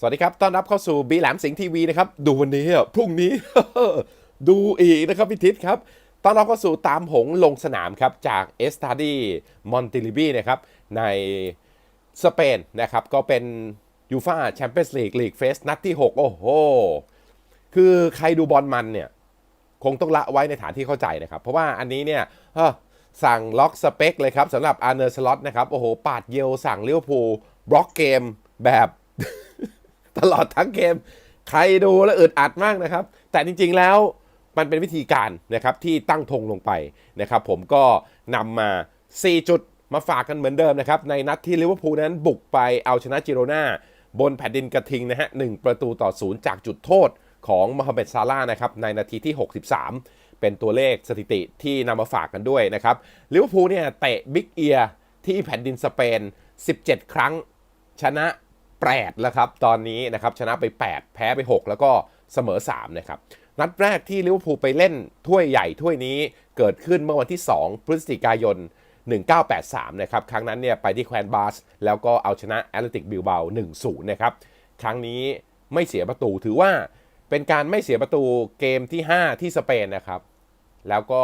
สวัสดีครับ ต้อนรับเข้าสู่บีแหลมสิงห์ทีวีนะครับ ดูวันนี้อะพรุ่งนี้ ดูอีกนะครับพี่ทิศครับ ต้อนรับเข้าสู่ตามหงลงสนามครับ จากเอสตาดีมอนติลิบีนะครับ ในสเปนนะครับ ก็เป็นยูฟาแชมเปี้ยนส์ลีกลีกเฟสนัดที่ 6 โอ้โห คือใครดูบอลมันเนี่ย คงต้องละไว้ในฐานที่เข้าใจนะครับ เพราะว่าอันนี้เนี่ยสั่งล็อกสเปคเลยครับสำหรับอาร์เนอร์สล็อตนะครับ โอ้โห ปาดเยลสั่งเลิเวพูบล็อกเกมแบบ ตลอดทั้งเกม ใครดูแล้วอึดอัดมากนะครับ แต่จริงๆแล้วมันเป็นวิธีการนะครับที่ตั้งธงลงไปนะครับ ผมก็นำมา 4 จุดมาฝากกันเหมือนเดิมนะครับ ในนัดที่ลิเวอร์พูลนั้นบุกไปเอาชนะจิโรนาบนแผ่นดินกระทิงนะฮะหนึ่งประตูต่อศูนย์จากจุดโทษของมฮัมเหม็ดซาร่านะครับในนาทีที่ 63 เป็นตัวเลขสถิติที่นำมาฝากกันด้วยนะครับลิเวอร์พูลเนี่ยเตะบิ๊กเอียที่แผ่นดินสเปน 17 ครั้งชนะ 8 แล้วครับ ตอนนี้นะครับชนะไป 8 แพ้ไป 6 แล้วก็เสมอ 3 นะครับ นัดแรกที่ลิเวอร์พูลไปเล่นถ้วยใหญ่ถ้วยนี้เกิดขึ้นเมื่อวันที่ 2 พฤศจิกายน 1983 นะครับ ครั้งนั้นเนี่ยไปที่แควนบาส แล้วก็เอาชนะแอตเลติกบิลเบา1-0 นะครับ ครั้งนี้ไม่เสียประตูถือว่าเป็นการไม่เสียประตูเกมที่ 5 ที่สเปนนะครับ แล้วก็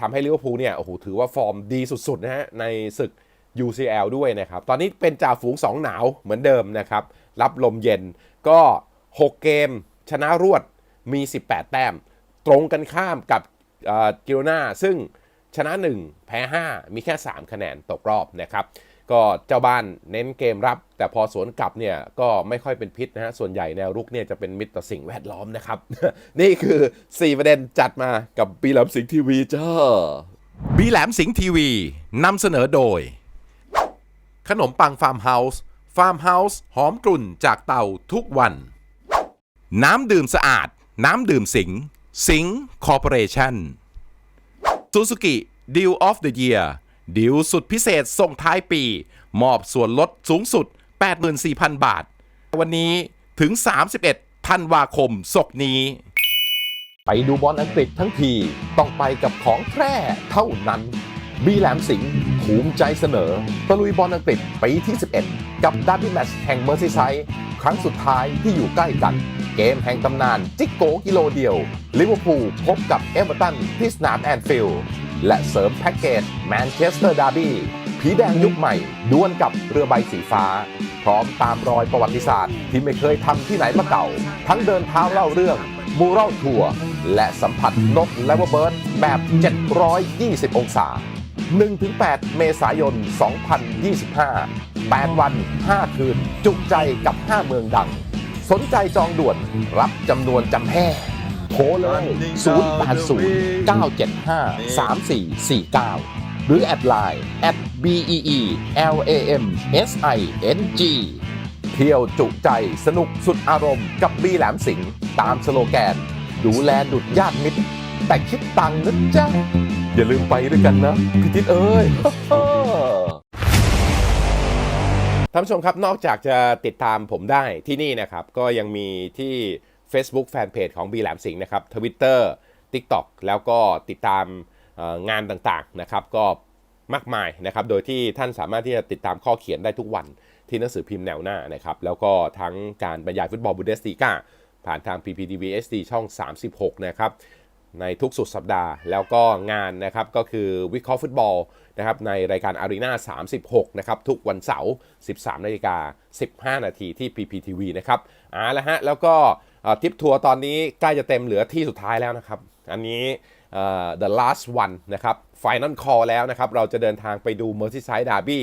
ทำให้ลิเวอร์พูลเนี่ยโอ้โหถือว่าฟอร์มดีสุดๆนะฮะในศึก UCL ด้วยนะครับ ตอนนี้เป็นจ่าฝูง 2 หนาวเหมือนเดิมนะครับ รับลมเย็นก็ 6 เกม ชนะรวดมี 18 แต้ม ตรงกันข้ามกับกิโรนาซึ่งชนะ 1 แพ้ 5 มีแค่ 3 คะแนนตกรอบนะครับ ก็เจ้าบ้านเน้นเกมรับ แต่พอสวนกลับเนี่ยก็ไม่ค่อยเป็นพิษนะฮะ ส่วนใหญ่แนวรุกเนี่ยจะเป็นมิตรต่อสิ่งแวดล้อมนะครับ นี่คือ 4 ประเด็นจัดมากับปีหลำสิงห์ทีวีจ้าบีแหลมสิงห์ทีวีนำเสนอโดย ขนมปังฟาร์มเฮาส์ฟาร์มเฮาส์หอมกลุ่นจากเตาทุกวัน น้ำดื่มสะอาด น้ำดื่มสิง สิงคอร์ปอเรชั่นซูซูกิดิวออฟเดอะเยียร์ดิวสุดพิเศษส่งท้ายปี มอบส่วนลดสูงสุด 84,000 บาท วันนี้ถึง 31ธันวาคมศกนี้ ไปดูบอลอังกฤษทั้งที ต้องไปกับของแท้เท่านั้น บีแหลมสิงห์ ภูมิใจเสนอตะลุยบอลอังกฤษปีที่ 11 กับดาร์บี้แมตช์แห่งเมอร์ซีไซด์ครั้งสุดท้ายที่อยู่ใกล้กัน เกมแห่งตำนานจิกโกกิโลเดียวลิเวอร์พูลพบกับเอเวอร์ตันที่สนามแอนฟิลด์และเสริมแพ็กเกจแมนเชสเตอร์ดาร์บี้ผีแดงยุคใหม่ดวลกับเรือใบสีฟ้า พร้อมตามรอยประวัติศาสตร์ที่ไม่เคยทำที่ไหนมาเก่า ทั้งเดินเท้าเล่าเรื่องมูรัลทัวร์และสัมผัสนกและว่าเบิร์ดแบบ 720 องศา 1-8 เมษายน 2025 8 วัน 5 คืน จุใจกับ 5 เมืองดัง สนใจจองด่วนรับจำนวนจำแห่โทรเลย 080 975 3449 หรือแอดไลน์ at bee lam sing เที่ยวจุใจสนุกสุดอารมณ์กับบีแหลมสิงห์ตามสโลแกน ดูแลดุดญาติมิตร แต่คิดตังค์นะจ๊ะ อย่าลืมไปด้วยกันนะพี่ทิศเอ้ยท่านผู้ชมครับนอกจากจะติดตามผมได้ที่นี่นะครับ ก็ยังมีที่ Facebook Fanpage ของ B แหลมสิงห์นะครับ Twitter TikTok แล้วก็ติดตามงานต่างๆนะครับ ก็มากมายนะครับ โดยที่ท่านสามารถที่จะติดตามข้อเขียนได้ทุกวันที่หนังสือพิมพ์แนวหน้านะครับ แล้วก็ทั้งการบรรยายฟุตบอลบูเดสติก้าผ่านทาง PPTV SD ช่อง 36 นะครับ ในทุกสุดสัปดาห์ แล้วก็งานนะครับก็คือวิเคราะห์ฟุตบอลนะครับในรายการ Arena 36 นะครับ ทุกวันเสาร์ 13นาฬิกา15 นาทีที่ PPTV นะครับอ่าแล้วฮะ แล้วก็ทิปทัวร์ตอนนี้ใกล้จะเต็มเหลือที่สุดท้ายแล้วนะครับ อันนี้ the last one นะครับ final call แล้วนะครับ เราจะเดินทางไปดู Merseyside Derby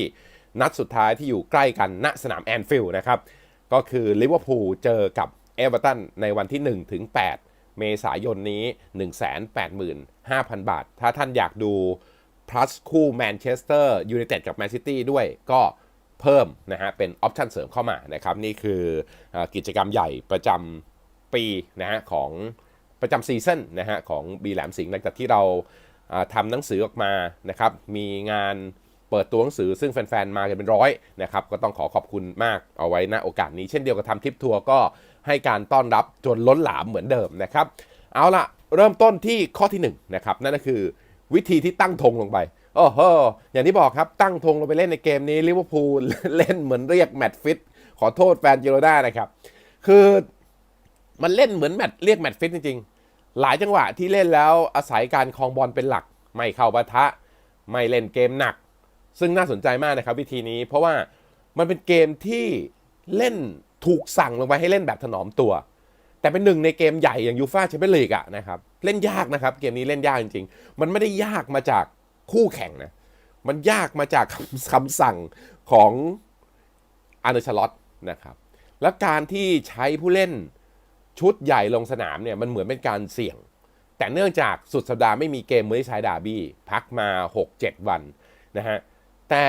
นัดสุดท้ายที่อยู่ใกล้กันณสนามแอนฟิลด์นะครับ ก็คือลิเวอร์พูลเจอกับเอเวอร์ตันในวันที่ 1 ถึง 8 เมษายนนี้ 185,000 บาท ถ้าท่านอยากดู plus คู่แมนเชสเตอร์ยูไนเต็ดกับแมนซิตี้ด้วยก็เพิ่มนะฮะเป็นออปชันเสริมเข้ามานะครับ นี่คืออกิจกรรมใหญ่ประจำปีนะฮะของประจำซีซั่นนะฮะของบีแหลมสิงห์หลังจากที่เราอ่าทำหนังสือออกมานะครับ มีงานเปิดตัวหนังสือซึ่งแฟน ๆ มากันเป็นร้อยนะครับ ก็ต้องขอขอบคุณมากเอาไว้ณโอกาสนี้เช่นเดียวกับทำทริปทัวร์ก็ ให้การต้อนรับจนล้นหลามเหมือนเดิมนะครับ เอาละเริ่มต้นที่ข้อที่1นนะครับนั่นก็คือวิธีที่ตั้งธงลงไปโอ้โหอย่างที่บอกครับตั้งธงลงไปเล่นในเกมนี้ลิเวอร์พูลเล่นเหมือนเรียกแมตช์ฟิตขอโทษแฟนเจโรนานะครับคือมันเล่นเหมือนแมตช์เรียกแมตช์ฟิตจริงๆ หลายจังหวะที่เล่นแล้วอาศัยการคลองบอลเป็นหลัก ไม่เข้าปะทะ ไม่เล่นเกมหนัก ซึ่งน่าสนใจมากนะครับวิธีนี้เพราะว่ามันเป็นเกมที่เล่น ถูกสั่งลงไปให้เล่นแบบถนอมตัว แต่เป็นหนึ่งในเกมใหญ่อย่างยูฟ่าแชมเปี้ยนลีกอะนะครับเล่นยากนะครับ เกมนี้เล่นยากจริงๆ มันไม่ได้ยากมาจากคู่แข่งนะมันยากมาจากคำคำสั่งของอาร์เนชลอตนะครับแล้วการที่ใช้ผู้เล่นชุดใหญ่ลงสนามเนี่ยมันเหมือนเป็นการเสี่ยง แต่เนื่องจากสุดสัปดาห์ไม่มีเกมเมอร์ชายดาบี้พักมา 6-7 วันนะฮะแต่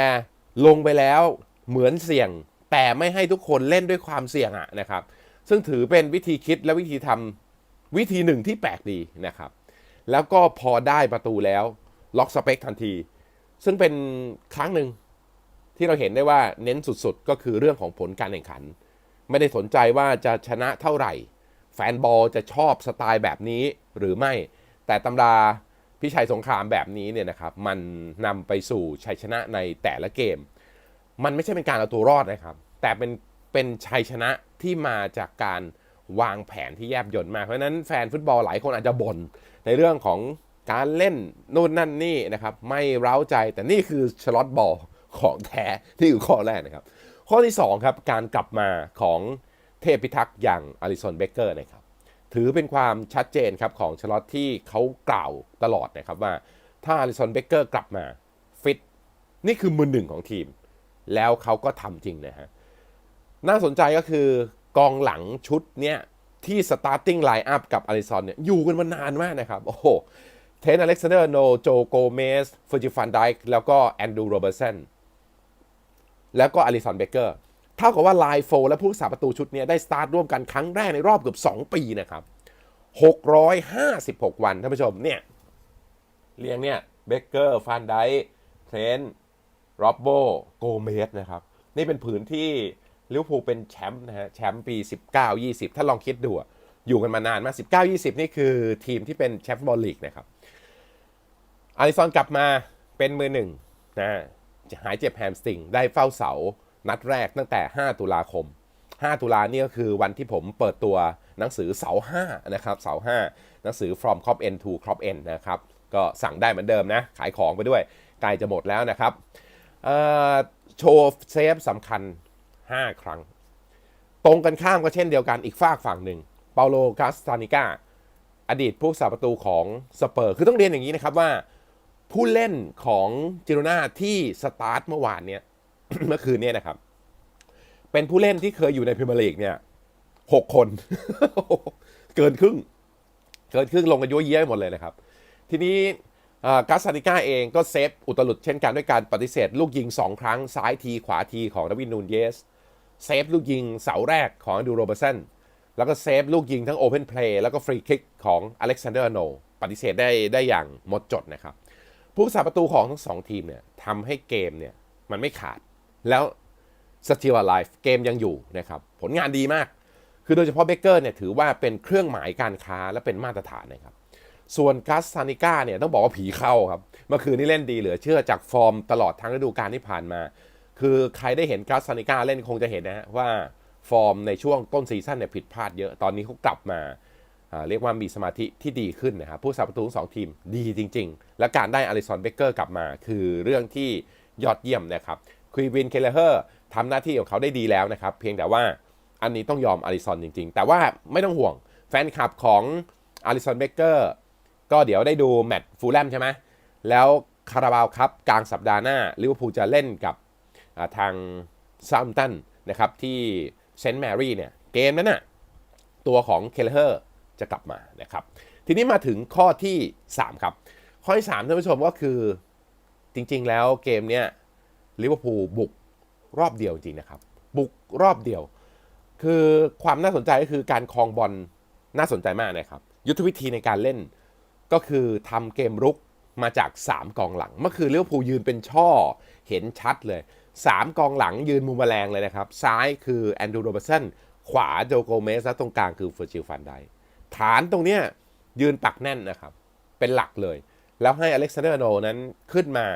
ลงไปแล้วเหมือนเสี่ยง แต่ไม่ให้ทุกคนเล่นด้วยความเสี่ยงอะนะครับ ซึ่งถือเป็นวิธีคิดและวิธีทำวิธีหนึ่งที่แปลกดีนะครับ แล้วก็พอได้ประตูแล้วล็อกสเปคทันที ซึ่งเป็นครั้งหนึ่งที่เราเห็นได้ว่าเน้นสุดๆ ก็คือเรื่องของผลการแข่งขัน ไม่ได้สนใจว่าจะชนะเท่าไหร่ แฟนบอลจะชอบสไตล์แบบนี้หรือไม่ แต่ตำราพิชัยสงครามแบบนี้เนี่ยนะครับ มันนำไปสู่ชัยชนะในแต่ละเกม มันไม่ใช่เป็นการเอาตัวรอดนะครับ แต่เป็นเป็นชัยชนะที่มาจากการวางแผนที่แยบยลมาก เพราะฉะนั้นแฟนฟุตบอลหลายคนอาจจะบ่นในเรื่องของการเล่นนู่นนั่นนี่นะครับ ไม่เร้าใจแต่นี่คือชลอตบอลของแท้ที่คือข้อแรกนะครับ ข้อที่2ครับการกลับมาของเทพพิทักษ์อย่างอลิสันเบเกอร์นะครับถือเป็นความชัดเจนครับของชลอตที่เขากล่าวตลอดนะครับว่าถ้าอลิสันเบเกอร์กลับมาฟิตนี่คือมือหนึ่งของทีม แล้วเขาก็ทำจริงนะฮะ น่าสนใจก็คือกองหลังชุดเนี้ยที่ starting line up กับอลิซอนเนี่ยอยู่กันมานานมากนะครับ โอ้โห เทนอเล็กซานเดอร์โนโจโกเมสฟอร์จิฟันไดค์แล้วก็แอนดูโรเบอร์สันแล้วก็อลิสันเบเกอร์ เท่ากับว่าไลน์โฟและผู้รักษาประตูชุดนี้ได้สตาร์ทร่วมกันครั้งแรกในรอบเกือบ 2 ปีนะครับ 656 วันท่านผู้ชมเนี่ย เรียงเนี่ยเบเกอร์ฟันไดเทรน โรบโบโกเมสนะครับ นี่เป็นผืนที่ลิเวอร์พูลเป็นแชมป์นะฮะแชมป์ปี 19 20 ถ้าลองคิดดูอะอยู่กันมานานมาก19 20 นี่คือทีมที่เป็นแชมป์บอลลีกนะครับอาริซอนกลับมาเป็นมือหนึ่งนะหายเจ็บแฮมสติงได้เฝ้าเสานัดแรกตั้งแต่ 5 ตุลาคม 5 ตุลาเนี่ยก็คือวันที่ผมเปิดตัวหนังสือเสา5นะครับเสา5หนังสือ from crop end to crop end นะครับ ก็สั่งได้เหมือนเดิมนะ ขายของไปด้วยใกล้จะหมดแล้วนะครับ โชว์เซฟสำคัญ 5 ครั้ง ตรงกันข้ามก็เช่นเดียวกันอีกฝากฝั่งหนึ่ง เปาโลกาสตานิก้าอดีตผู้สาประตูของสเปอร์ คือต้องเรียนอย่างนี้นะครับว่าผู้เล่นของจิโรนาที่สตาร์ทเมื่อวานเนี้ยเมื่อคืนเนี้ยนะครับ เป็นผู้เล่นที่เคยอยู่ในพรีเมียร์ลีกเนี่ยหกคน เกินครึ่ง เกินครึ่งลงกันยั่วเยี่ยหมดเลยนะครับ ทีนี้ กาสซานิก้าเองก็เซฟอุตลุดเช่นกันด้วยการปฏิเสธ ลูกยิง 2 ครั้ง ซ้ายทีขวาทีของดาวินนูนเยส เซฟลูกยิงเสาแรกของดูโรเบอร์สันแล้วก็เซฟลูกยิงทั้งโอเพนเพลย์แล้วก็ฟรีคิกของอเล็กซานเดอร์โนปฏิเสธได้ได้อย่างหมดจดนะครับ ผู้รักษาประตูของทั้งสองทีมเนี่ยทำให้เกมเนี่ยมันไม่ขาด แล้วสติลไลฟ์เกมยังอยู่นะครับผลงานดีมาก คือโดยเฉพาะเบเกอร์เนี่ยถือว่าเป็นเครื่องหมายการค้าและเป็นมาตรฐานนะครับ ส่วนกัสซานิก้าเนี่ยต้องบอกว่าผีเข้าครับ เมื่อคืนนี้เล่นดีเหลือเชื่อจากฟอร์มตลอดทั้งฤดูกาลที่ผ่านมา คือใครได้เห็นกัสซานิก้าเล่นคงจะเห็นนะฮะว่าฟอร์มในช่วงต้นซีซั่นเนี่ยผิดพลาดเยอะ ตอนนี้เขากลับมาเรียกว่ามีสมาธิที่ดีขึ้นนะครับผู้สาประตูทั้งสองทีมดีจริง ๆ และการได้อลิสันเบเกอร์กลับมา คือเรื่องที่ยอดเยี่ยมนะครับควีวินเคลเลอร์ทำหน้าที่ของเขาได้ดีแล้วนะครับ เพียงแต่ว่าอันนี้ต้องยอมอลิสันจริง ๆ แต่ว่าไม่ต้องห่วงแฟนคลับของอลิสันเบเกอร์ ก็เดี๋ยวได้ดูแมตช์ฟูลแลมใช่ไหมแล้วคาราบาวครับกลางสัปดาห์หน้าลิเวอร์พูลจะเล่นกับทางซัมตันนะครับที่เซนต์แมรี่เนี่ยเกมนั้นน่ะตัวของเคลเฮอร์จะกลับมานะครับ ทีนี้มาถึงข้อที่ 3 ครับ ข้อที่3ท่านผู้ชมก็คือจริงๆแล้วเกมเนี้ยลิเวอร์พูลบุกรอบเดียวจริงนะครับ บุกรอบเดียว คือความน่าสนใจก็คือการคลองบอลน่าสนใจมากนะครับ ยุทธวิธีในการเล่น ก็คือทำเกมรุกมาจาก 3 กองหลัง เมื่อคืนลิเวอร์พูลยืนเป็นช่อเห็นชัดเลย 3 กองหลังยืนมุมแมลงเลยนะครับ ซ้ายคือแอนดูโรเบอร์สันขวาโจโกเมสและตรงกลางคือเฟอร์จิลฟันไดฐานตรงเนี้ยยืนปักแน่นนะครับ เป็นหลักเลย แล้วให้อเล็กซานเดอร์โนนั้นขึ้นมา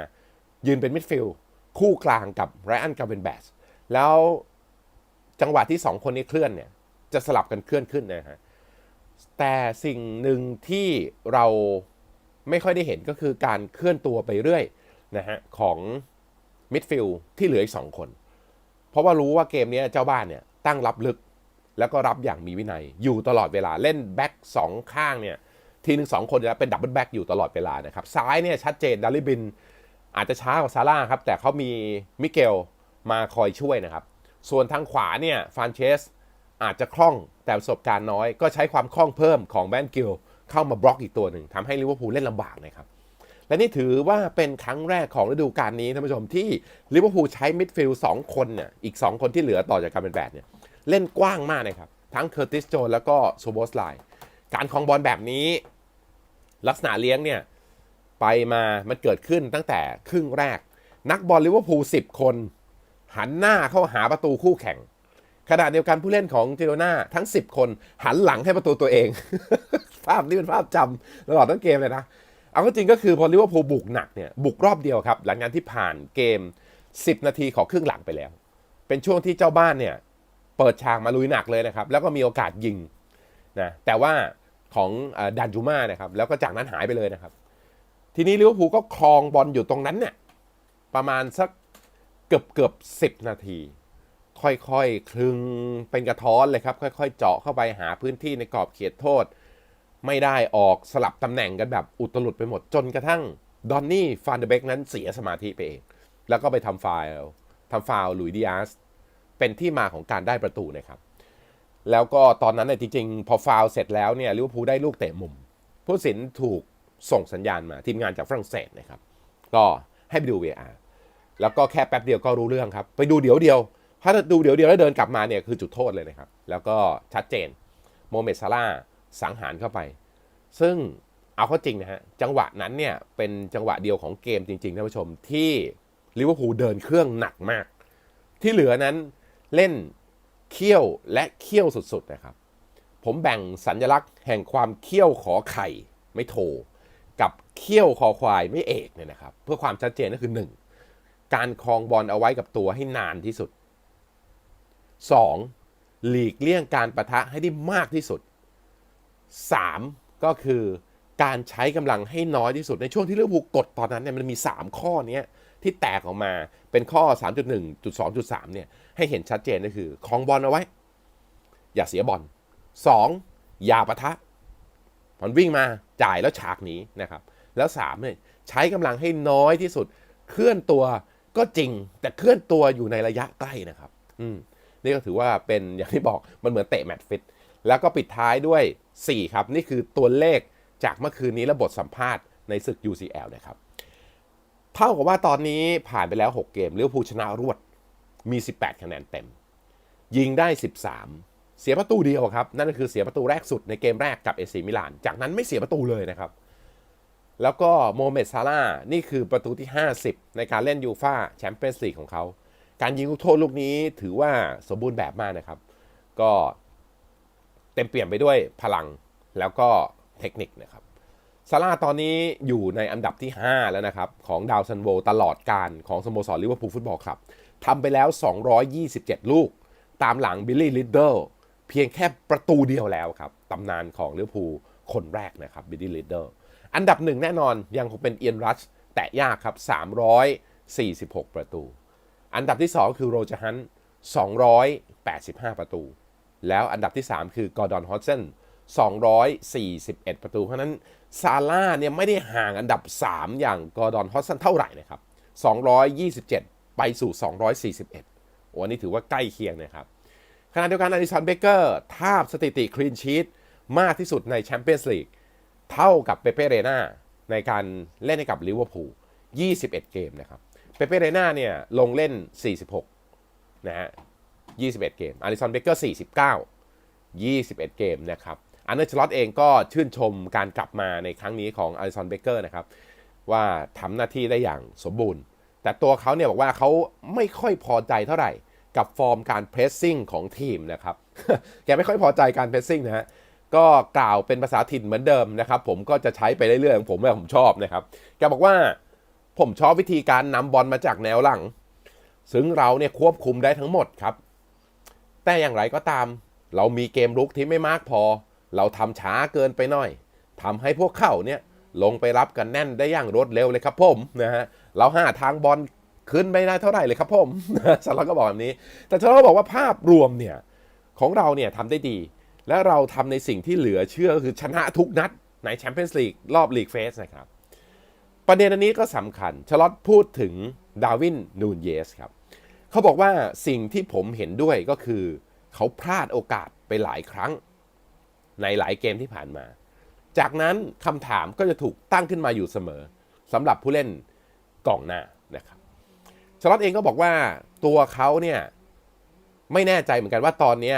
ยืนเป็นมิดฟิลด์คู่กลางกับไรอันกาเบนแบสแล้วจังหวะที่สองคนนี้เคลื่อนเนี่ยจะสลับกันเคลื่อนขึ้นนะฮะ แต่สิ่งหนึ่งที่เราไม่ค่อยได้เห็นก็คือการเคลื่อนตัวไปเรื่อยนะฮะของมิดฟิลด์ที่เหลืออีกสองคน เพราะว่ารู้ว่าเกมนี้เจ้าบ้านเนี่ยตั้งรับลึกแล้วก็รับอย่างมีวินัย อยู่ตลอดเวลาเล่นแบ็กสองข้างเนี่ยทีหนึ่งสองคนจะเป็นดับเบิลแบ็กอยู่ตลอดเวลานะครับ ซ้ายเนี่ยชัดเจนดาริบิน อาจจะช้ากว่าซาร่าครับ แต่เขามีมิเกลมาคอยช่วยนะครับ ส่วนทางขวาเนี่ยฟานเชสอาจจะคล่อง แต่ประสบการณ์น้อยก็ใช้ความคล่องเพิ่มของแบนกิลเข้ามาบล็อกอีกตัวหนึ่งทำให้ลิเวอร์พูลเล่นลำบากนะครับและนี่ถือว่าเป็นครั้งแรกของฤดูกาลนี้ท่านผู้ชมที่ลิเวอร์พูลใช้มิดฟิลด์สองคนเนี่ยอีก 2 คนที่เหลือต่อจากการเป็นแบดเนี่ยเล่นกว้างมากนะครับ ทั้งเคอร์ติสโจนแล้วก็โซโบสไลการคองบอลแบบนี้ ลักษณะเลี้ยงเนี่ยไปมามันเกิดขึ้นตั้งแต่ครึ่งแรก นักบอลลิเวอร์พูล10 คน หันหน้าเข้าหาประตูคู่แข่ง ขณะเดียวกันผู้เล่นของเจโรนาทั้ง 10 คนหันหลังให้ประตูตัวเอง ภาพนี้เป็นภาพจำตลอดทั้งเกมเลยนะ เอาก็จริงก็คือพอลิเวอร์พูลบุกหนักเนี่ยบุกรอบเดียวครับ หลังจากที่ผ่านเกม 10 นาทีของครึ่งหลังไปแล้ว เป็นช่วงที่เจ้าบ้านเนี่ยเปิดฉากมาลุยหนักเลยนะครับ แล้วก็มีโอกาสยิงนะแต่ว่าของดันจูมานะครับแล้วก็จากนั้นหายไปเลยนะครับ ทีนี้ลิเวอร์พูลก็ครองบอลอยู่ตรงนั้นเนี่ยประมาณสักเกือบเกือบสิบนาที ค่อยๆคลึงเป็นกระท้อนเลยครับ ค่อย ๆ เจาะเข้าไปหาพื้นที่ในกรอบเขตโทษ ไม่ได้ออกสลับตำแหน่งกันแบบอุตลุดไปหมดจนกระทั่งดอนนี่ฟานเดเบกนั้นเสียสมาธิไปเอง แล้วก็ไปทำฟาวทำฟาวลุยดิอาสเป็นที่มาของการได้ประตูนะครับ แล้วก็ตอนนั้นเนี่ยจริงๆ พอฟาวเสร็จแล้วเนี่ยลิเวอร์พูลได้ลูกเตะมุม ผู้สินถูกส่งสัญญาณมาทีมงานจากฝรั่งเศสนะครับ ก็ให้ไปดู VR แล้วก็แค่แป๊บเดียวก็รู้เรื่องครับ ไปดูเดี๋ยวเดียว ถ้าดูเดี๋ยวเดียวแล้วเดินกลับมาเนี่ยคือจุดโทษเลยนะครับ แล้วก็ชัดเจนโมเมดซาร่าสังหารเข้าไป ซึ่งเอาเข้าจริงนะฮะจังหวะนั้นเนี่ยเป็นจังหวะเดียวของเกมจริงๆท่านผู้ชมที่ลิเวอร์พูลเดินเครื่องหนักมาก ที่เหลือนั้นเล่นเขี้ยวและเขี้ยวสุดๆนะครับ ผมแบ่งสัญลักษณ์แห่งความเขี้ยวขอไข่ไม่โทกับเขี้ยวคอควายไม่เอกเนี่ยนะครับ เพื่อความชัดเจนก็คือ 1. การคลองบอลเอาไว้กับตัวให้นานที่สุด 2. หลีกเลี่ยงการประทะให้ได้มากที่สุด 3. ก็คือการใช้กำลังให้น้อยที่สุดในช่วงที่ลิเวอร์พูลกดตอนนั้นเนี่ยมันมี 3 ข้อนี้ที่แตกออกมาเป็นข้อ 3.1.2.3 เนี่ยให้เห็นชัดเจนก็คือคลองบอลเอาไว้ อย่าเสียบอล 2. อย่าปะทะมันวิ่งมาจ่ายแล้วฉากหนีนะครับ แล้ว3เนี่ยใช้กำลังให้น้อยที่สุด เคลื่อนตัวก็จริงแต่เคลื่อนตัวอยู่ในระยะใกล้นะครับ อืม นี่ก็ถือว่าเป็นอย่างที่บอกมันเหมือนเตะแมตช์ฟิต แล้วก็ปิดท้ายด้วย 4 ครับ นี่คือตัวเลขจากเมื่อคืนนี้และบทสัมภาษณ์ในศึก UCL นะครับ เท่ากับว่าตอนนี้ผ่านไปแล้ว 6 เกมลิเวอร์พูชนะรวดมี 18 คะแนนเต็ม ยิงได้ 13 เสียประตูเดียวครับ นั่นก็คือเสียประตูแรกสุดในเกมแรกกับเอซีมิลาน จากนั้นไม่เสียประตูเลยนะครับ แล้วก็โมเมดซาร่านี่คือประตูที่ 50 ในการเล่นยูฟาแชมเปี้ยนส์ลีกของเขา การยิงลูกโทษลูกนี้ถือว่าสมบูรณ์แบบมากนะครับ ก็เต็มเปี่ยมไปด้วยพลังแล้วก็เทคนิคนะครับซาร่าตอนนี้อยู่ในอันดับที่ 5 แล้วนะครับ ของดาวซันโวตลอดการของสโมสรลิเวอร์พูลฟุตบอลครับทำไปแล้ว 227 ลูก ตามหลังบิลลี่ลิดเดิลเพียงแค่ประตูเดียวแล้วครับตำนานของลิเวอร์พูลคนแรกนะครับบิลลี่ลิดเดิลอันดับหนึ่งแน่นอนยังคงเป็นเอียนรัชแตะยากครับ 346 ประตู อันดับที่ 2 คือโรจฮัน285 ประตู แล้วอันดับที่ 3 คือกอร์ดอนฮอตเซน241 ประตู เพราะนั้นซาร่าเนี่ยไม่ได้ห่างอันดับ 3 อย่างกอร์ดอนฮอตเซนเท่าไหร่นะครับ 227 ไปสู่ 241โอ้อันนี้ถือว่าใกล้เคียงนะครับขณะเดียวกันอลิสันเบเกอร์ทาบสถิติคลีนชีตมากที่สุดในแชมเปี้ยนส์ลีกเท่ากับเปเป้เรนาในการเล่นให้กับลิเวอร์พูล21 เกมนะครับ เปเป้เรน่าเนี่ยลงเล่น 46 นะฮะ 21 เกม อาริสันเบเกอร์ 49 21 เกมนะครับ อันเดอร์ชลอตเองก็ชื่นชมการกลับมาในครั้งนี้ของอาริสันเบเกอร์นะครับ ว่าทำหน้าที่ได้อย่างสมบูรณ์ แต่ตัวเขาเนี่ยบอกว่าเขาไม่ค่อยพอใจเท่าไหร่ กับฟอร์มการเพรสซิ่งของทีมนะครับ แกไม่ค่อยพอใจการเพรสซิ่งนะฮะก็กล่าวเป็นภาษาถิ่นเหมือนเดิมนะครับ ผมก็จะใช้ไปเรื่อยๆของผมว่าผมชอบนะครับ แกบอกว่า ผมชอบวิธีการนำบอลมาจากแนวหลัง ซึ่งเราเนี่ยควบคุมได้ทั้งหมดครับ แต่อย่างไรก็ตาม เรามีเกมรุกที่ไม่มากพอ เราทำช้าเกินไปหน่อยทำให้พวกเขาเนี่ยลงไปรับกันแน่นได้อย่างรวดเร็วเลยครับผมนะฮะเราหาทางบอลขึ้นไม่ได้เท่าไหร่เลยครับผมสารวัตก็บอกแบบนี้ แต่สารวัตก็บอกว่าภาพรวมเนี่ยของเราเนี่ยทำได้ดี และเราทำในสิ่งที่เหลือเชื่อคือชนะทุกนัดในแชมเปี้ยนส์ลีกรอบลีกเฟสนะครับ ประเด็นอันนี้ก็สำคัญ ชลอตพูดถึงดาวินนูนเยสครับ เขาบอกว่าสิ่งที่ผมเห็นด้วยก็คือ เขาพลาดโอกาสไปหลายครั้ง ในหลายเกมที่ผ่านมา จากนั้นคำถามก็จะถูกตั้งขึ้นมาอยู่เสมอสำหรับผู้เล่นกองหน้านะครับ ชลอตเองก็บอกว่าตัวเขาเนี่ยไม่แน่ใจเหมือนกันว่าตอนนี้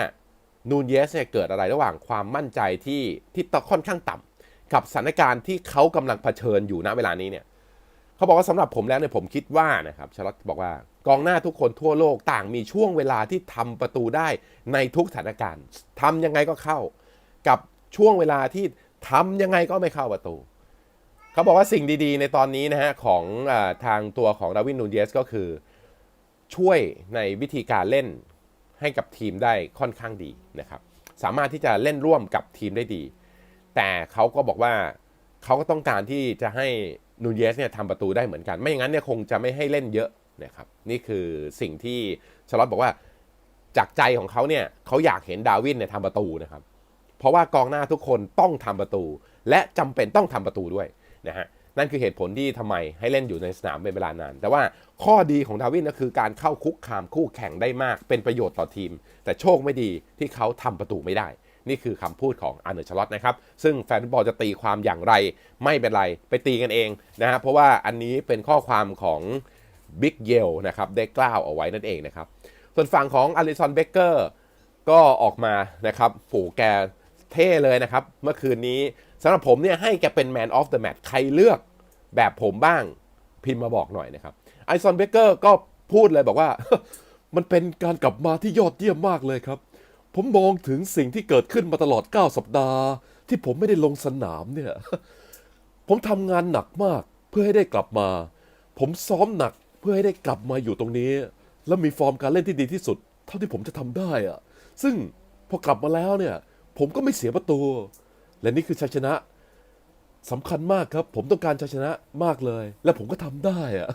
นูนเยสเนี่ยเกิดอะไรระหว่างความมั่นใจที่ที่ค่อนข้างต่ำ กับสถานการณ์ที่เขากำลังเผชิญอยู่ณเวลานี้เนี่ยเขาบอกว่าสำหรับผมแล้วเนี่ยผมคิดว่านะครับชาร์ลอตบอกว่ากองหน้าทุกคนทั่วโลกต่างมีช่วงเวลาที่ทำประตูได้ในทุกสถานการณ์ทำยังไงก็เข้า กับช่วงเวลาที่ทำยังไงก็ไม่เข้าประตูเขาบอกว่าสิ่งดีๆ ในตอนนี้นะฮะของอทางตัวของดาวินนูนเยสก็คือ ช่วยในวิธีการเล่นให้กับทีมได้ค่อนข้างดีนะครับ สามารถที่จะเล่นร่วมกับทีมได้ดี แต่เขาก็บอกว่าเขาก็ต้องการที่จะให้นูนเยสเนี่ยทำประตูได้เหมือนกัน ไม่อย่างนั้นเนี่ยคงจะไม่ให้เล่นเยอะนะครับนี่คือสิ่งที่ชลอตบอกว่าจากใจของเขาเนี่ยเขาอยากเห็นดาวินเนี่ยทำประตูนะครับ เพราะว่ากองหน้าทุกคนต้องทำประตู และจำเป็นต้องทำประตูด้วยนะฮะนั่นคือเหตุผลที่ทำไมให้เล่นอยู่ในสนามเป็นเวลานาน แต่ว่าข้อดีของดาวินก็คือการเข้าคุกคามคู่แข่งได้มากเป็นประโยชน์ต่อทีม แต่โชคไม่ดีที่เขาทำประตูไม่ได้ นี่คือคำพูดของอาร์เนอร์ชลอตนะครับ ซึ่งแฟนฟุตบอลจะตีความอย่างไร ไม่เป็นไรไปตีกันเองนะฮะเพราะว่าอันนี้เป็นข้อความของบิ๊กเยลนะครับได้กล่าวเอาไว้นั่นเองนะครับ ส่วนฝั่งของอลิสันเบเกอร์ก็ออกมานะครับผูแกเท่เลยนะครับ เมื่อคืนนี้สำหรับผมเนี่ยให้แกเป็น Man of the Match ใครเลือกแบบผมบ้างพิมพ์มาบอกหน่อยนะครับไอซอนเบเกอร์ก็พูดเลยบอกว่า มันเป็นการกลับมาที่ยอดเยี่ยมมากเลยครับ ผมมองถึงสิ่งที่เกิดขึ้นมาตลอด 9 สัปดาห์ ที่ผมไม่ได้ลงสนามเนี่ย ผมทำงานหนักมากเพื่อให้ได้กลับมา ผมซ้อมหนักเพื่อให้ได้กลับมาอยู่ตรงนี้ และมีฟอร์มการเล่นที่ดีที่สุด เท่าที่ผมจะทำได้อะซึ่งพอกลับมาแล้วเนี่ย ผมก็ไม่เสียประตู และนี่คือชัยชนะสำคัญมากครับ ผมต้องการชัยชนะมากเลย และผมก็ทำได้อะ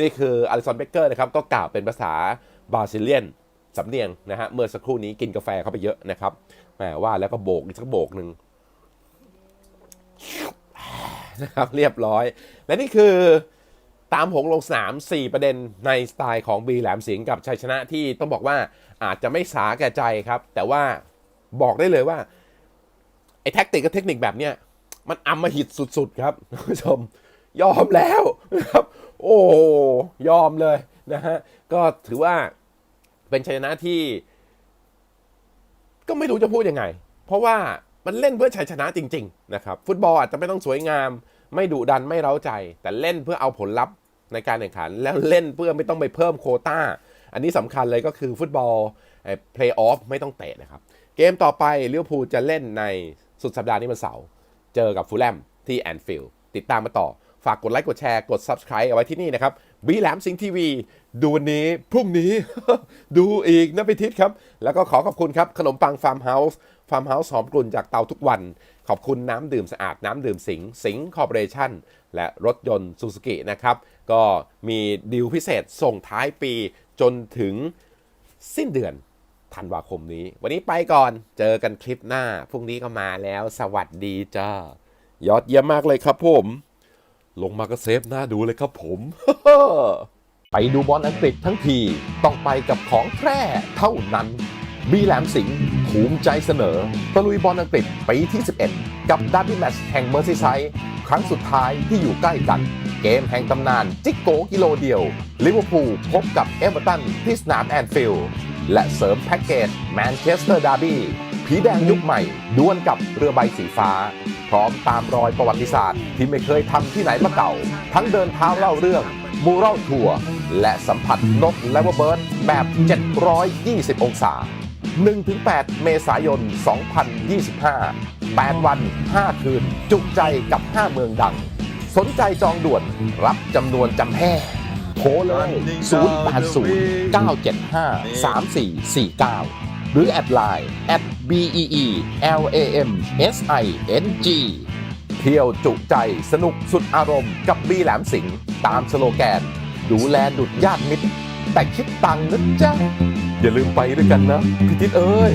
นี่คืออลิสันเบเกอร์นะครับก็กล่าวเป็นภาษาบราซิเลียน สำเนียงนะฮะเมื่อสักครู่นี้กินกาแฟเข้าไปเยอะนะครับแหมว่าแล้วก็โบกอีกสักโบกหนึ่งนะครับเรียบร้อย และนี่คือตามหงลงสนาม 4 ประเด็นในสไตล์ของบีแหลมสิงกับชัยชนะที่ต้องบอกว่าอาจจะไม่สาแก่ใจครับ แต่ว่าบอกได้เลยว่า ไอ้แท็กติกกับเทคนิคแบบเนี้ยมันอำมหิตสุดๆครับคุณผู้ชมยอมแล้วนะครับ โอ้ยอมเลยนะฮะก็ถือว่า เป็นชัยชนะที่ ก็ไม่รู้จะพูดยังไง เพราะว่ามันเล่นเพื่อชัยชนะจริง ๆ นะครับ ฟุตบอลอาจจะไม่ต้องสวยงาม ไม่ดุดันไม่เร้าใจ แต่เล่นเพื่อเอาผลลัพธ์ในการแข่งขัน แล้วเล่นเพื่อไม่ต้องไปเพิ่มโคต้า อันนี้สำคัญเลยก็คือฟุตบอลเพลย์ออฟไม่ต้องเตะนะครับ เกมต่อไปลิเวอร์พูลจะเล่นในสุดสัปดาห์นี้วันเสาร์เจอกับฟูลแลมที่แอนฟิลด์ติดตามมาต่อฝากกดไลค์กดแชร์กด Subscribe เอาไว้ที่นี่นะครับ บีแหลมสิงห์ทีวี ดูวันนี้ พรุ่งนี้ ดูอีกนะพิทิศครับ แล้วก็ขอขอบคุณครับ ขนมปังฟาร์มเฮาส์ฟาร์มเฮาส์หอมกลุ่นจากเตาทุกวัน ขอบคุณน้ำดื่มสะอาดน้ำดื่มสิงสิงคอร์ปอเรชั่นและรถยนต์ซูซูกินะครับ ก็มีดีลพิเศษส่งท้ายปีจนถึงสิ้นเดือนธันวาคมนี้ วันนี้ไปก่อนเจอกันคลิปหน้า พรุ่งนี้ก็มาแล้ว สวัสดีจ้ายอดเยี่ยมมากเลยครับผม ลงมาก็เซฟหน้าดูเลยครับผม ไปดูบอลอังกฤษทั้งที ต้องไปกับของแท้เท่านั้น บีแหลมสิงห์ภูมิใจเสนอตะลุยบอลอังกฤษปีที่ 11 กับดาร์บี้แมตช์แห่งเมอร์ซีไซด์ครั้งสุดท้ายที่อยู่ใกล้กัน เกมแห่งตำนานจิกโกกิโลเดียวลิเวอร์พูลพบกับเอเวอร์ตันที่สนามแอนฟิลด์และเสริมแพ็กเกจแมนเชสเตอร์ดาร์บี้ ผีแดงยุคใหม่ด้วลกับเรือใบสีฟ้า พร้อมตามรอยประวัติศาสตร์ที่ไม่เคยทำที่ไหนมาเก่า ทั้งเดินเท้าเล่าเรื่องมูรัลทัวร์และสัมผัสนกและวเบิร์ดแบบ 720 องศา 1-8 เมษายน 2025 8 วัน 5 คืน จุใจกับ 5 เมืองดัง สนใจจองด่วนรับจำนวนจำแห่โทรเลย 080 975 3449 หรือแอดไลน์ bee lam sing เที่ยวจุใจสนุกสุดอารมณ์กับบีแหลมสิงตามสโลแกน ดูแลดุดญาติมิตร แต่คิดตังค์นะจ๊ะ อย่าลืมไปด้วยกันนะ พิทิตเอ้ย